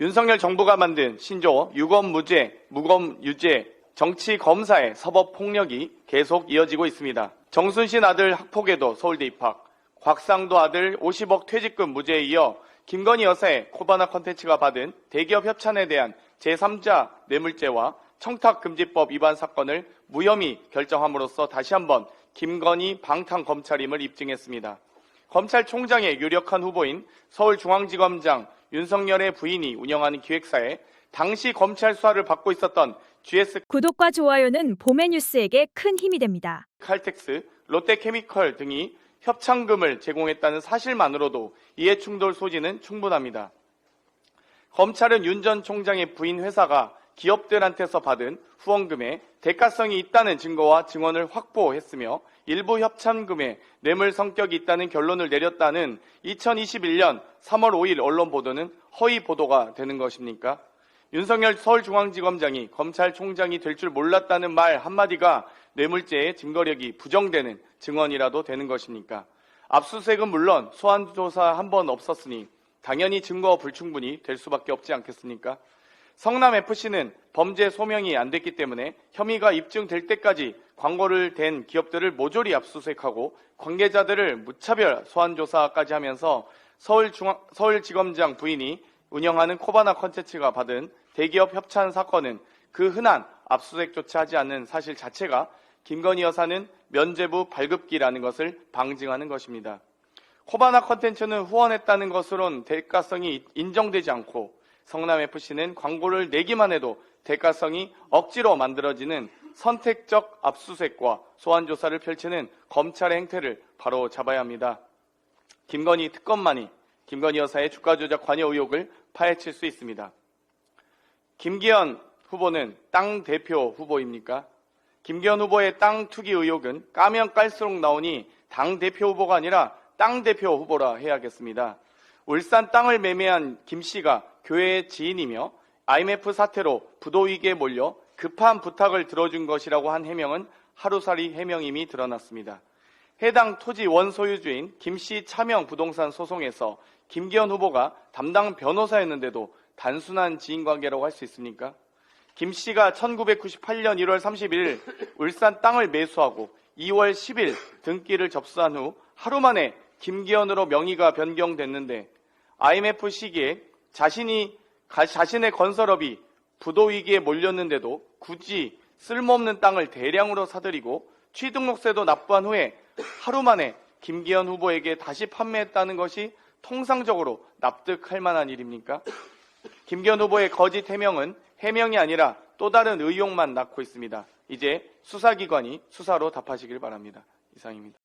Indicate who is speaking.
Speaker 1: 윤석열 정부가 만든 신조 유검무죄, 무검유죄, 정치 검사의 서법 폭력이 계속 이어지고 있습니다. 정순신 아들 학폭에도 서울대 입학, 곽상도 아들 50억 퇴직금 무죄에 이어 김건희 여사의 코바나 컨텐츠가 받은 대기업 협찬에 대한 제3자 뇌물죄와 청탁금지법 위반 사건을 무혐의 결정함으로써 다시 한번 김건희 방탄 검찰임을 입증했습니다. 검찰총장의 유력한 후보인 서울중앙지검장 윤석열의 부인이 운영하는 기획사에 당시 검찰 수사를 받고 있었던 GS
Speaker 2: 구독과 좋아요는 봄의 뉴스에게 큰 힘이 됩니다.
Speaker 1: 칼텍스, 롯데케미컬 등이 협찬금을 제공했다는 사실만으로도 이해충돌 소지는 충분합니다. 검찰은 윤 전 총장의 부인 회사가 기업들한테서 받은 후원금에 대가성이 있다는 증거와 증언을 확보했으며 일부 협찬금에 뇌물 성격이 있다는 결론을 내렸다는 2021년 3월 5일 언론 보도는 허위 보도가 되는 것입니까? 윤석열 서울중앙지검장이 검찰총장이 될 줄 몰랐다는 말 한마디가 뇌물죄의 증거력이 부정되는 증언이라도 되는 것입니까? 압수수색은 물론 소환조사 한 번 없었으니 당연히 증거 불충분이 될 수밖에 없지 않겠습니까? 성남FC는 범죄 소명이 안 됐기 때문에 혐의가 입증될 때까지 광고를 댄 기업들을 모조리 압수수색하고 관계자들을 무차별 소환조사까지 하면서 서울중앙, 서울지검장 부인이 운영하는 코바나 컨텐츠가 받은 대기업 협찬 사건은 그 흔한 압수수색조차 하지 않는 사실 자체가 김건희 여사는 면죄부 발급기라는 것을 방증하는 것입니다. 코바나 컨텐츠는 후원했다는 것으론 대가성이 인정되지 않고 성남FC는 광고를 내기만 해도 대가성이 억지로 만들어지는 선택적 압수수색과 소환조사를 펼치는 검찰의 행태를 바로 잡아야 합니다. 김건희 특검만이 김건희 여사의 주가 조작 관여 의혹을 파헤칠 수 있습니다. 김기현 후보는 땅 대표 후보입니까? 김기현 후보의 땅 투기 의혹은 까면 깔수록 나오니 당 대표 후보가 아니라 땅 대표 후보라 해야겠습니다. 울산 땅을 매매한 김 씨가 교회의 지인이며 IMF 사태로 부도 위기에 몰려 급한 부탁을 들어준 것이라고 한 해명은 하루살이 해명임이 드러났습니다. 해당 토지 원소유주인 김 씨 차명 부동산 소송에서 김기현 후보가 담당 변호사였는데도 단순한 지인 관계라고 할 수 있습니까? 김 씨가 1998년 1월 31일 울산 땅을 매수하고 2월 10일 등기를 접수한 후 하루 만에 김기현으로 명의가 변경됐는데 IMF 시기에 자신이 가- 자신의 건설업이 부도 위기에 몰렸는데도 굳이 쓸모없는 땅을 대량으로 사들이고 취등록세도 납부한 후에 하루 만에 김기현 후보에게 다시 판매했다는 것이 통상적으로 납득할 만한 일입니까? 김기현 후보의 거짓 해명은 해명이 아니라 또 다른 의혹만 낳고 있습니다. 이제 수사기관이 수사로 답하시길 바랍니다. 이상입니다.